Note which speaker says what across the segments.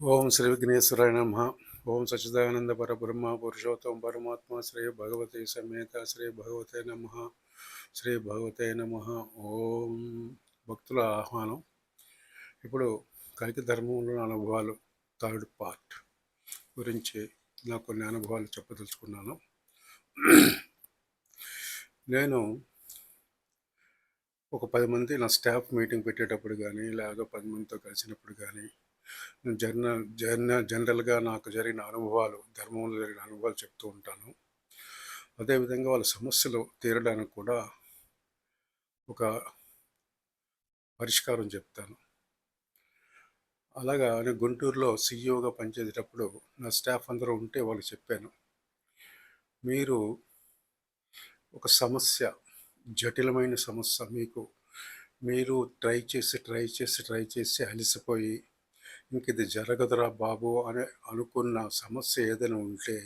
Speaker 1: ఓం శ్రీ విఘ్నేశ్వరాయ నమ. ఓం సచిదానంద పరబ్రహ్మ పురుషోత్తం పరమాత్మ శ్రీ భగవతి సమేత శ్రీ భగవతే నమ. శ్రీ భగవతే నమ. ఓం భక్తుల ఆహ్వానం. ఇప్పుడు కలికి ధర్మంలో అనుభవాలు థర్డ్ పార్ట్ గురించి నాకు కొన్ని అనుభవాలు చెప్పదలుచుకున్నాను. నేను ఒక పది మంది నా స్టాఫ్ మీటింగ్ పెట్టేటప్పుడు కానీ లేదా పది మందితో కలిసినప్పుడు కానీ జర్నల్ జర్న జనరల్గా నాకు జరిగిన అనుభవాలు ధర్మంలో జరిగిన అనుభవాలు చెప్తూ ఉంటాను. అదేవిధంగా వాళ్ళ సమస్యలు తీరడానికి కూడా ఒక పరిష్కారం చెప్తాను. అలాగా నేను గుంటూరులో సీఈఓగా పనిచేసేటప్పుడు నా స్టాఫ్ అందరూ ఉంటే వాళ్ళు చెప్పాను మీరు ఒక సమస్య జటిలమైన సమస్య మీకు మీరు ట్రై చేసి ట్రై చేసి ట్రై చేసి అలసిపోయి ఇంక ఇది జరగదురా బాబు అని అనుకున్న సమస్య ఏదైనా ఉంటే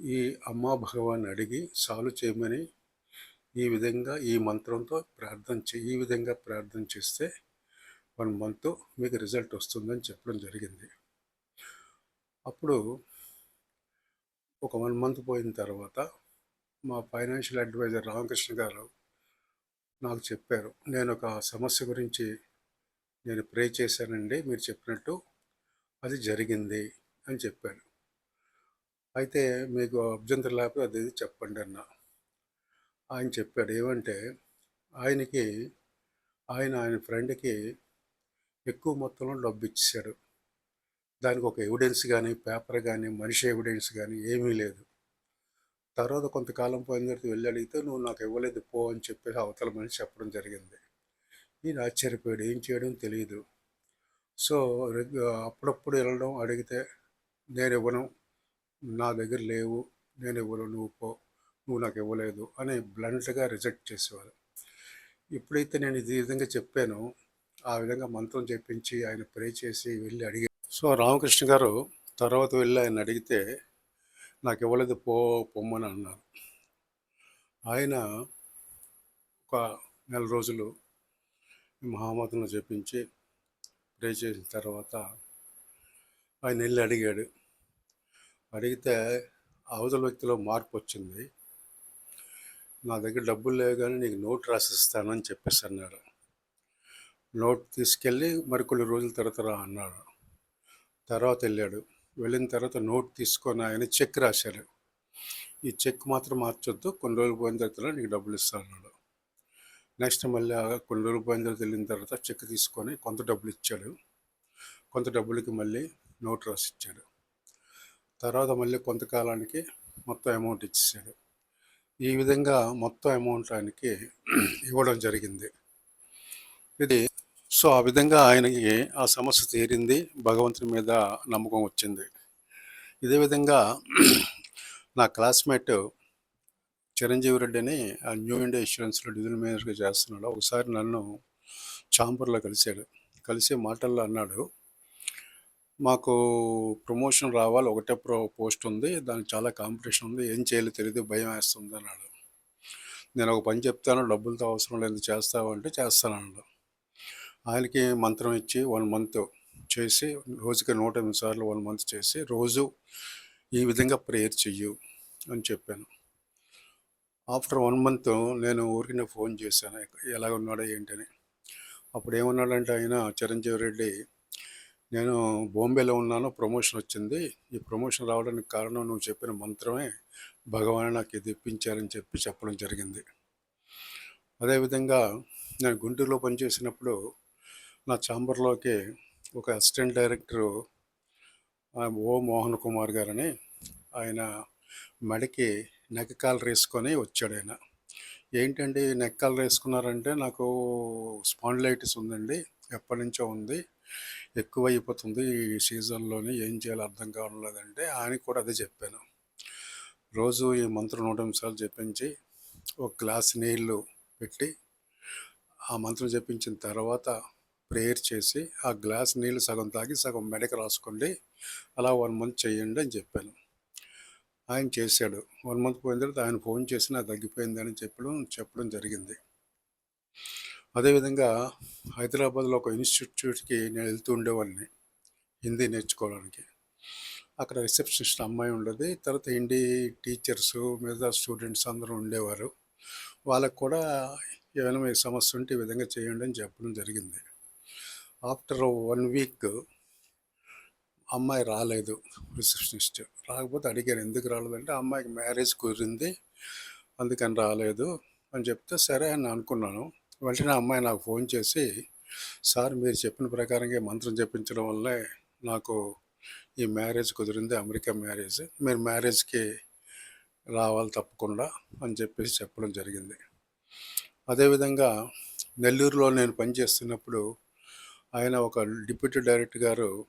Speaker 1: ఈ అమ్మా భగవాన్ అడిగి సాల్వ్ చేయమని ఈ విధంగా ఈ మంత్రంతో ప్రార్థన చే ఈ విధంగా ప్రార్థన చేస్తే వన్ మంత్ మీకు రిజల్ట్ వస్తుందని చెప్పడం జరిగింది. అప్పుడు ఒక వన్ మంత్ పోయిన తర్వాత మా ఫైనాన్షియల్ అడ్వైజర్ రామకృష్ణ గారు నాకు చెప్పారు నేను ఒక సమస్య గురించి నేను ప్రే చేశానండి మీరు చెప్పినట్టు అది జరిగింది అని చెప్పాడు. అయితే మీకు అభ్యంతరం లేకపోతే అది ఇది చెప్పండి అన్న. ఆయన చెప్పాడు ఏమంటే ఆయనకి ఆయన ఆయన ఫ్రెండ్కి ఎక్కువ మొత్తంలో డబ్బు ఇచ్చాడు దానికి ఒక ఎవిడెన్స్ కానీ పేపర్ కానీ మనిషి ఎవిడెన్స్ కానీ ఏమీ లేదు. తర్వాత కొంతకాలం పోయిన తర్వాత వెళ్ళి అడిగితే నువ్వు నాకు ఇవ్వలేదు పో అని చెప్పేసి అవతల మనిషి చెప్పడం జరిగింది. నేను ఆశ్చర్యపోయాడు. ఏం చేయడం తెలియదు సో అప్పుడప్పుడు వెళ్ళడం అడిగితే నేను ఇవ్వను. నా దగ్గర లేవు. నేను ఇవ్వను. నువ్వు పో. నువ్వు నాకు ఇవ్వలేదు. అని బ్లంట్గా రిజెక్ట్ చేసేవారు. ఎప్పుడైతే నేను ఇది విధంగా చెప్పానో ఆ విధంగా మంత్రం చెప్పించి ఆయన ప్రే చేసి వెళ్ళి అడిగి సో రామకృష్ణ గారు తర్వాత వెళ్ళి ఆయన అడిగితే నాకు ఇవ్వలేదు. పో పొమ్మని అన్నారు. ఆయన ఒక నెల రోజులు మహామతులను చెప్పించి ప్రే చేసిన తర్వాత ఆయన వెళ్ళి అడిగాడు. అడిగితే అవతల వ్యక్తిలో మార్పు వచ్చింది. నా దగ్గర డబ్బులు లేవు కానీ నీకు నోట్ రాసిస్తానని చెప్పేసి అన్నాడు. నోట్ తీసుకెళ్ళి మరికొన్ని రోజుల తర్వాత రా అన్నాడు. తర్వాత వెళ్ళాడు. వెళ్ళిన తర్వాత నోట్ తీసుకొని ఆయన చెక్ రాశారు ఈ చెక్ మాత్రం మార్చొద్దు. కొన్ని రోజులు పోయిన తర్వాత నీకు డబ్బులు ఇస్తా అన్నాడు. నెక్స్ట్ మళ్ళీ కొన్ని రోజులు పోయిన తర్వాత వెళ్ళిన తర్వాత చెక్ తీసుకొని కొంత డబ్బులు ఇచ్చాడు. కొంత డబ్బులకి మళ్ళీ నోట్ రాసి ఇచ్చాడు తర్వాత మళ్ళీ కొంతకాలానికి మొత్తం అమౌంట్ ఇచ్చేసాడు. ఈ విధంగా మొత్తం అమౌంట్ ఆయనకి ఇవ్వడం జరిగింది. ఇది సో ఆ విధంగా ఆయనకి ఆ సమస్య తీరింది. భగవంతుని మీద నమ్మకం వచ్చింది. ఇదే విధంగా నా క్లాస్మేట్ చిరంజీవి రెడ్డి అని ఆ న్యూ ఇండియా ఇన్సూరెన్స్లో డిజిల్ మేనేజర్గా చేస్తున్నాడు. ఒకసారి నన్ను చాంబర్లో కలిశాడు. కలిసి మాటల్లో అన్నాడు మాకు ప్రమోషన్ రావాలి ఒకటే ప్రో పోస్ట్ ఉంది దానికి చాలా కాంపిటీషన్ ఉంది ఏం చేయాలో తెలియదు భయం వేస్తుంది అన్నాడు. నేను ఒక పని చెప్తాను డబ్బులతో అవసరం లేదు చేస్తావు? అంటే చేస్తానన్నాడు ఆయనకి మంత్రం ఇచ్చి వన్ మంత్ చేసి రోజుకి నూట ఎనిమిది సార్లు వన్ మంత్ చేసి రోజు ఈ విధంగా ప్రేయర్ చెయ్యు అని చెప్పాను. ఆఫ్టర్ వన్ మంత్ నేను ఊరికి ఫోన్ చేశాను ఎలా ఉన్నాడో ఏంటని. అప్పుడు ఏమన్నాడంటే ఆయన చిరంజీవి రెడ్డి నేను బాంబేలో ఉన్నాను ప్రమోషన్ వచ్చింది. ఈ ప్రమోషన్ రావడానికి కారణం నువ్వు చెప్పిన మంత్రమే భగవాన్ నాకు ఇది ఇప్పించారని చెప్పి చెప్పడం జరిగింది. అదేవిధంగా నేను గుంటూరులో పనిచేసినప్పుడు నా ఛాంబర్లోకి ఒక assistant director O Mohan Kumar గారని ఆయన మెడకి నెక్కకాలు వేసుకొని వచ్చాడు ఆయన. ఏంటండి నెక్కలు వేసుకున్నారంటే నాకు స్పాండిలైటిస్ ఉందండి. ఎప్పటి నుంచో ఉంది. ఎక్కువ అయిపోతుంది ఈ సీజన్లోనే. ఏం చేయాలో అర్థం కావడం లేదంటే ఆయనకి కూడా అదే చెప్పాను. రోజు ఈ మంత్రం నూట నిమిషాలు చెప్పించి ఒక గ్లాస్ నీళ్ళు పెట్టి ఆ మంత్రం చెప్పించిన తర్వాత ప్రేయర్ చేసి ఆ గ్లాస్ నీళ్ళు సగం తాగి సగం మెడకి రాసుకోండి. అలా వన్ మంత్ చేయండి అని చెప్పాను. ఆయన చేశాడు. వన్ మంత్ పోయిన తర్వాత ఆయన ఫోన్ చేసి నాకు తగ్గిపోయిందని చెప్పడం చెప్పడం జరిగింది. అదేవిధంగా హైదరాబాద్లో ఒక ఇన్స్టిట్యూట్కి నేను వెళ్తూ ఉండేవాడిని హిందీ నేర్చుకోవడానికి. అక్కడ రిసెప్షనిస్ట్ అమ్మాయి ఉండేది. తర్వాత హిందీ టీచర్స్ మిగతా స్టూడెంట్స్ అందరూ ఉండేవారు. వాళ్ళకు కూడా ఏమైనా మీ సమస్య ఉంటే ఈ విధంగా చేయండి అని చెప్పడం జరిగింది. ఆఫ్టర్ వన్ వీక్ అమ్మాయి రాలేదు రిసెప్షనిస్ట్. రాకపోతే అడిగారు ఎందుకు రాలేదంటే అమ్మాయికి మ్యారేజ్ కుదిరింది అందుకని రాలేదు. అని చెప్తే సరే అని అనుకున్నాను. వెంటనే అమ్మాయి నాకు ఫోన్ చేసి సార్ మీరు చెప్పిన ప్రకారంగా మంత్రం చెప్పించడం వల్లే నాకు ఈ మ్యారేజ్ కుదిరింది అమెరికా మ్యారేజ్. మీరు మ్యారేజ్కి రావాలి తప్పకుండా అని చెప్పేసి చెప్పడం జరిగింది. అదేవిధంగా నెల్లూరులో నేను పనిచేస్తున్నప్పుడు ఆయన ఒక డిప్యూటీ డైరెక్టర్ గారు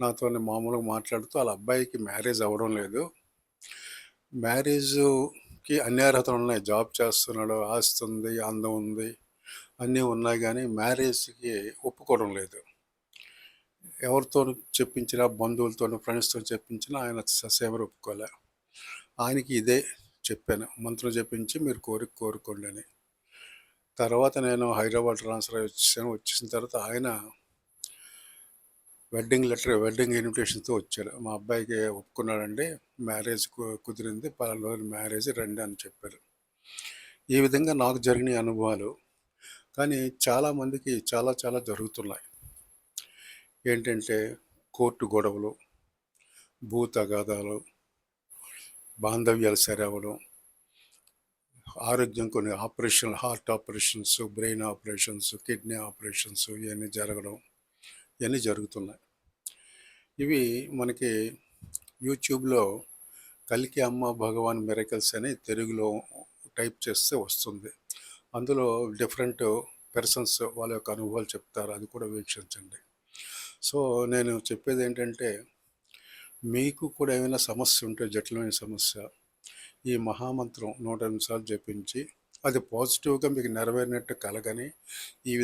Speaker 1: నాతో మామూలుగా మాట్లాడుతూ వాళ్ళ అబ్బాయికి మ్యారేజ్ అవ్వడం లేదు. మ్యారేజ్కి అన్ని అర్హతలు ఉన్నాయి. జాబ్ చేస్తున్నాడు ఆస్తి ఉంది అందం ఉంది అన్నీ ఉన్నాయి కానీ మ్యారేజ్కి ఒప్పుకోవడం లేదు. ఎవరితో చెప్పించినా బంధువులతో ఫ్రెండ్స్తో చెప్పించినా ఆయన ససేమరు ఒప్పుకోలే. ఆయనకి ఇదే చెప్పాను. మంత్రం చెప్పించి మీరు కోరిక కోరుకోండి అని. తర్వాత నేను హైదరాబాద్ ట్రాన్స్ఫర్ వచ్చాను. వచ్చేసిన తర్వాత ఆయన వెడ్డింగ్ లెటర్ వెడ్డింగ్ ఇన్విటేషన్తో వచ్చారు. మా అబ్బాయికి ఒప్పుకున్నాడండి మ్యారేజ్ కు- కుదిరింది. పలానా రోజులు మ్యారేజ్ రండి అని చెప్పారు. ఈ విధంగా నాకు జరిగిన అనుభవాలు. కానీ చాలామందికి చాలా చాలా జరుగుతున్నాయి. ఏంటంటే కోర్టు గొడవలు భూ తగాదాలు బాంధవ్యాలు సరవడం ఆరోగ్యం కొన్ని operation heart operations brain operations kidney operations ఇవన్నీ జరగడం ఇవన్నీ జరుగుతున్నాయి. ఇవి మనకి యూట్యూబ్లో కలికి అమ్మ భగవాన్ మిరకల్స్ అని తెలుగులో టైప్ చేస్తే వస్తుంది. అందులో డిఫరెంట్ పర్సన్స్ వాళ్ళ యొక్క అనుభవాలు చెప్తారు. అది కూడా వీక్షించండి. సో నేను చెప్పేది ఏంటంటే మీకు కూడా ఏమైనా సమస్య ఉంటే జటిలమైన సమస్య ఈ మహామంత్రం నూట ఎనిమిది సార్లు జపించి అది పాజిటివ్గా మీకు నెరవేరినట్టు కలగని ఈ